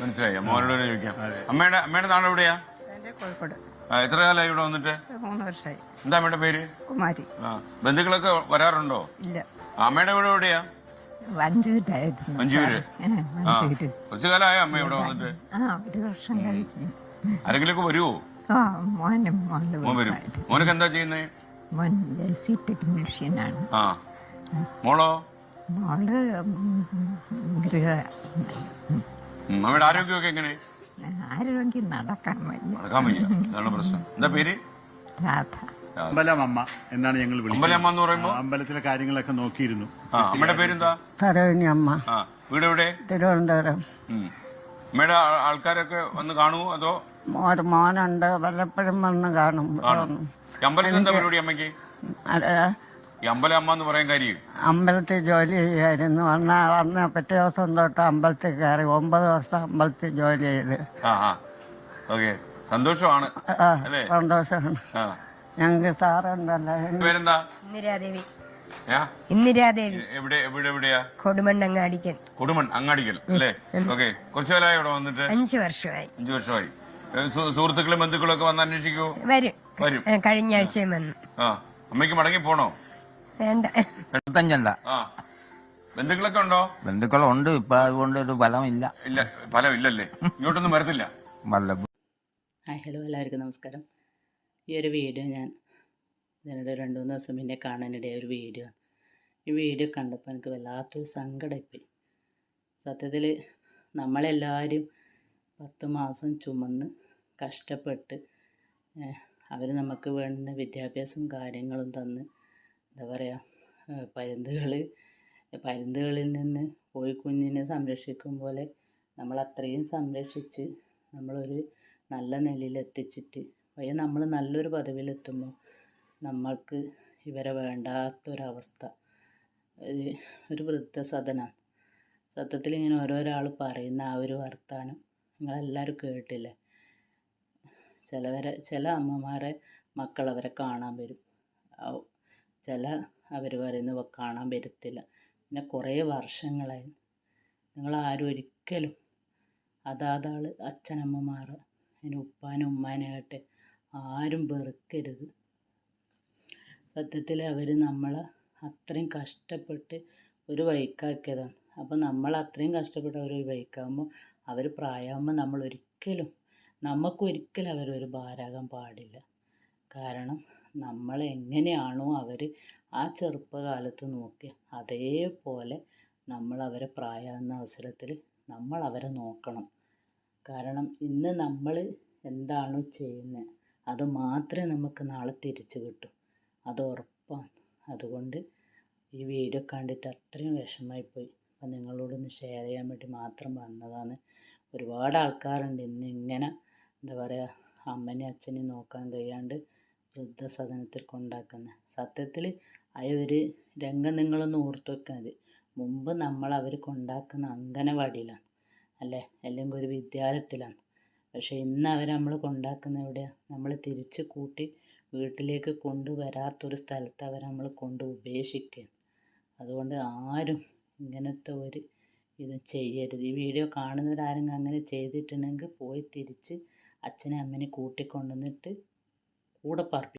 മനസ്സിലായി. മോനോട് ചോദിക്കാം. അമ്മയുടെ അമ്മയുടെ നാട് എവിടെയാ? കോഴിക്കോട്. എത്ര കാലമായി ഇവിടെ വന്നിട്ട്? മൂന്ന് വർഷമായി. എന്താ അമ്മയുടെ പേര്? കുമാരി. ആ ബന്ധുക്കളൊക്കെ വരാറുണ്ടോ? ഇല്ല. അമ്മയുടെ ഇവിടെ എവിടെയാ? വഞ്ചൂരായിരുന്നു മഞ്ചൂര് ആ കുറച്ചു കാലമായ അമ്മ ഇവിടെ വന്നിട്ട്. ആ ഒരു വർഷം കഴിഞ്ഞു. ആരെങ്കിലുമൊക്കെ വരുമോ ആ മോനും മോളുടെ മോൻ വരും. മോനൊക്കെ എന്താ ചെയ്യുന്നത് മോൻ സി ടെക്നീഷ്യനാണ്. ആ. മോളോ? മോൾ ഗൃഹ അമ്മയുടെ ആരോഗ്യമൊക്കെ എങ്ങനെ? ആരോഗ്യം നടക്കാൻ നടക്കാൻ വയ്യ. അതാണ് പ്രശ്നം. എന്താ പേര്? രാധ. അമ്പലമമ്മ എന്നാണ് ഞങ്ങൾ അമ്പലമ്മ എന്ന് പറയുമ്പോൾ അമ്പലത്തിലെ കാര്യങ്ങളൊക്കെ നോക്കിയിരുന്നു. അമ്മയുടെ പേരെന്താ? സരോജിനി അമ്മ. ആ വീട് എവിടെ? തിരുവനന്തപുരം. അമ്മയുടെ ആൾക്കാരൊക്കെ വന്ന് കാണൂ അതോ? ഒരു മോനുണ്ട്. വല്ലപ്പോഴും വന്ന് കാണും. അമ്പലത്തിൽ എന്താ പരിപാടി അമ്മയ്ക്ക്? അത് ഈ അമ്പലം അമ്മ എന്ന് പറയാൻ കാര്യം. അമ്പലത്തിൽ ജോലി ചെയ്യായിരുന്നു. അന്ന് അന്ന് പിറ്റേ ദിവസം തൊട്ട് അമ്പലത്തിൽ കയറി ഒമ്പത് വർഷം അമ്പലത്തിൽ ജോലി ചെയ്ത്. ആ ആ. ഓക്കെ. സന്തോഷമാണ്. അല്ലേ? സന്തോഷമാണ്. ആ. ഞങ്ങൾക്ക് സാറുണ്ടല്ലോ പേരെന്താ? ഇന്ദിരാദേവി. ഏ? ഇന്ദിരാദേവി. എവിടെ എവിടെ എവിടെയാ? കൊടുമണ്ണങ്ങാടിക്കൻ കൊടുമൺ അങ്ങാടിക്കൽ അല്ലേ? ഓക്കെ. കുറച്ചു കാലമായി ഇവിടെ വന്നിട്ട്? അഞ്ചു വർഷമായി. അഞ്ചു വർഷമായി. ഏ, സു- സുഹൃത്തുക്കളും ബന്ധുക്കളും ഒക്കെ വന്ന് അന്വേഷിക്കുവോ വരും. വരും. ഏ, കഴിഞ്ഞ ആഴ്ചയും വന്നു. ആ. അമ്മയ്ക്ക് മടങ്ങി പോണോ? വേണ്ട. എഴുപത്തഞ്ചല്ല ആ. ബന്ധുക്കളൊക്കെ ഉണ്ടോ? ബന്ധുക്കളുണ്ട്. ഇപ്പൊ അതുകൊണ്ട് ഒരു ഫലമില്ല. ഇല്ല ഫലം ഇല്ലല്ലേ ഇങ്ങോട്ടൊന്നും വരത്തില്ല. വല്ല ഹായ് ഹലോ. എല്ലാവർക്കും നമസ്കാരം. ഈ ഒരു വീഡിയോ ഞാൻ ഇതിനിടെ രണ്ട് മൂന്ന് ദിവസം മുന്നേ കാണാനിടയായ ഒരു വീഡിയോ ഈ വീഡിയോ കണ്ടപ്പോൾ എനിക്ക് വല്ലാത്തൊരു സങ്കടമായി. സത്യത്തിൽ നമ്മളെല്ലാവരും പത്ത് മാസം ചുമന്ന് കഷ്ടപ്പെട്ട് അവർ നമുക്ക് വേണ്ട വിദ്യാഭ്യാസവും കാര്യങ്ങളും തന്ന് എന്താ പറയുക പരുന്തുകൾ പരുന്തുകളിൽ നിന്ന് കോഴിക്കുഞ്ഞിനെ സംരക്ഷിക്കും പോലെ നമ്മൾ അത്രയും സംരക്ഷിച്ച് നമ്മളൊരു നല്ല നിലയിൽ എത്തിച്ചിട്ട് പയ്യെ നമ്മൾ നല്ലൊരു പദവിയിലെത്തുമ്പോൾ നമ്മൾക്ക് ഇവരെ വേണ്ടാത്തൊരവസ്ഥ. ഒരു വൃദ്ധസദന. സത്യത്തിൽ ഇങ്ങനെ ഓരോരാൾ പറയുന്ന ആ ഒരു വർത്താനം നിങ്ങളെല്ലാവരും കേട്ടില്ലേ? ചിലവരെ ചില അമ്മമാരെ മക്കൾ അവരെ കാണാൻ വരും. ചില അവർ പറയുന്നത് "ഇവ കാണാൻ വരത്തില്ല പിന്നെ കുറേ വർഷങ്ങളായി. നിങ്ങളാരും ഒരിക്കലും അതാതാൾ അച്ഛനമ്മമാർ അതിന് ഉപ്പാനും ഉമ്മാനായിട്ട് ആരും വെറുക്കരുത്. സത്യത്തിൽ അവർ നമ്മളെ അത്രയും കഷ്ടപ്പെട്ട് ഒരു വഴിക്കാക്കിയതാണ്. അപ്പോൾ നമ്മൾ അത്രയും കഷ്ടപ്പെട്ട് അവർ ഒരു വഴിക്കാകുമ്പോൾ അവർ പ്രായമാകുമ്പോൾ നമ്മൾ ഒരിക്കലും നമുക്കൊരിക്കലും അവരൊരു ഭാരാകാൻ പാടില്ല. കാരണം നമ്മൾ എങ്ങനെയാണോ അവർ ആ ചെറുപ്പകാലത്ത് നോക്കി അതേപോലെ നമ്മൾ അവരെ പ്രായമാകുന്ന അവസരത്തിൽ നമ്മൾ അവരെ നോക്കണം. കാരണം ഇന്ന് നമ്മൾ എന്താണോ ചെയ്യുന്നത് അത് മാത്രമേ നമുക്ക് നാളെ തിരിച്ചു കിട്ടൂ. അത് ഉറപ്പാണ്. അതുകൊണ്ട് ഈ വീഡിയോ കണ്ടിട്ട് അത്രയും വിഷമമായിപ്പോയി അപ്പം നിങ്ങളോടൊന്ന് ഷെയർ ചെയ്യാൻ വേണ്ടി മാത്രം വന്നതാണ്. ഒരുപാട് ആൾക്കാരുണ്ട്. ഇന്ന് ഇങ്ങനെ എന്താ പറയുക അമ്മനെയും അച്ഛനെയും നോക്കാൻ കഴിയാണ്ട് വൃദ്ധസദനത്തിൽ കൊണ്ടാക്കുന്നത് സത്യത്തിൽ ആ ഒരു രംഗം നിങ്ങളൊന്ന് ഓർത്തു വെക്കാൻ മതി. മുമ്പ് നമ്മൾ അവർ കൊണ്ടാക്കുന്ന അംഗനവാടിയിലാണ് അല്ലേ? അല്ലെങ്കിൽ ഒരു വിദ്യാലയത്തിലാണ്. പക്ഷേ ഇന്ന് അവർ നമ്മൾ കൊണ്ടാക്കുന്ന എവിടെയാണ് നമ്മൾ തിരിച്ച് കൂട്ടി വീട്ടിലേക്ക് കൊണ്ടുവരാത്തൊരു സ്ഥലത്ത് അവർ നമ്മൾ കൊണ്ട് ഉപേക്ഷിക്കുക അതുകൊണ്ട് ആരും ഇങ്ങനത്തെ ഒരു ഇത് ചെയ്യരുത്. ഈ വീഡിയോ കാണുന്നവരാരെങ്കിലും അങ്ങനെ ചെയ്തിട്ടുണ്ടെങ്കിൽ പോയി തിരിച്ച് അച്ഛനെ അമ്മനെ കൂട്ടിക്കൊണ്ടുവന്നിട്ട് கூட பார்ப்பேன்